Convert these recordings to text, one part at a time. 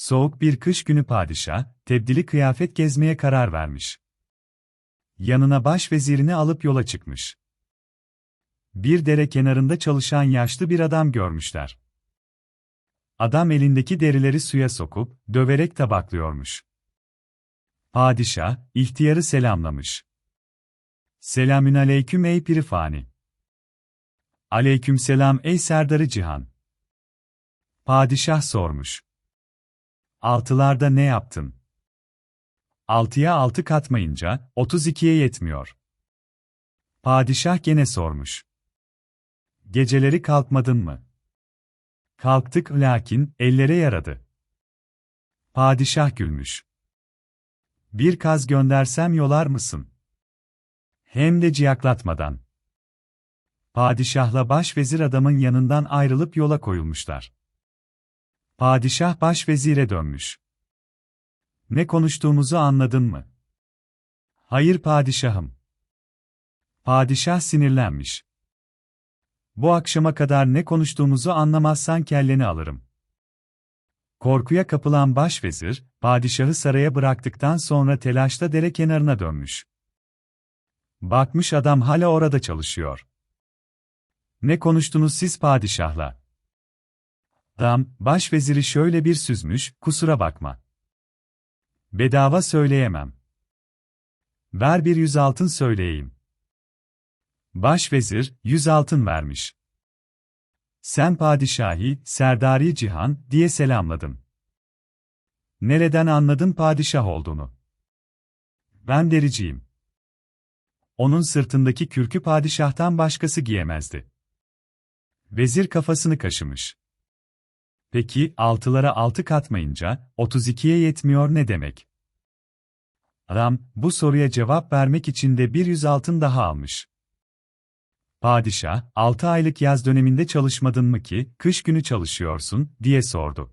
Soğuk bir kış günü padişah, tebdili kıyafet gezmeye karar vermiş. Yanına başvezirini alıp yola çıkmış. Bir dere kenarında çalışan yaşlı bir adam görmüşler. Adam elindeki derileri suya sokup, döverek tabaklıyormuş. Padişah, ihtiyarı selamlamış. Selamün aleyküm ey pirifani. Aleyküm selam ey serdarı cihan. Padişah sormuş. Altılarda ne yaptın? Altıya altı katmayınca, 32'ye yetmiyor. Padişah gene sormuş. Geceleri kalkmadın mı? Kalktık lakin, ellere yaradı. Padişah gülmüş. Bir kaz göndersem yolar mısın? Hem de ciyaklatmadan. Padişahla başvezir adamın yanından ayrılıp yola koyulmuşlar. Padişah başvezire dönmüş. Ne konuştuğumuzu anladın mı? Hayır padişahım. Padişah sinirlenmiş. Bu akşama kadar ne konuştuğumuzu anlamazsan kelleni alırım. Korkuya kapılan başvezir, padişahı saraya bıraktıktan sonra telaşla dere kenarına dönmüş. Bakmış adam hala orada çalışıyor. Ne konuştunuz siz padişahla? Adam, başveziri şöyle bir süzmüş, kusura bakma. Bedava söyleyemem. Ver bir yüz altın söyleyeyim. Başvezir, yüz altın vermiş. Sen padişahi, serdari cihan, diye selamladın. Nereden anladın padişah olduğunu? Ben dericiyim. Onun sırtındaki kürkü padişahtan başkası giyemezdi. Vezir kafasını kaşımış. Peki, altılara altı katmayınca, 32'ye yetmiyor ne demek? Adam, bu soruya cevap vermek için de bir yüz altın daha almış. Padişah, altı aylık yaz döneminde çalışmadın mı ki, kış günü çalışıyorsun, diye sordu.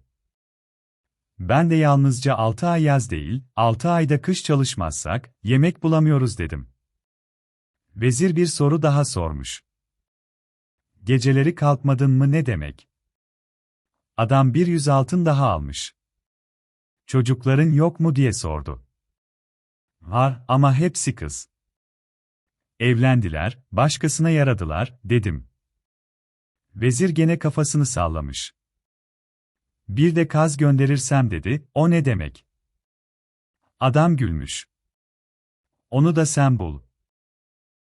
Ben de yalnızca altı ay yaz değil, altı ayda kış çalışmazsak, yemek bulamıyoruz dedim. Vezir bir soru daha sormuş. Geceleri kalkmadın mı ne demek? Adam bir yüz altın daha almış. Çocukların yok mu diye sordu. Var ama hepsi kız. Evlendiler, başkasına yaradılar, dedim. Vezir gene kafasını sallamış. Bir de kaz gönderirsem dedi, o ne demek? Adam gülmüş. Onu da sen bul.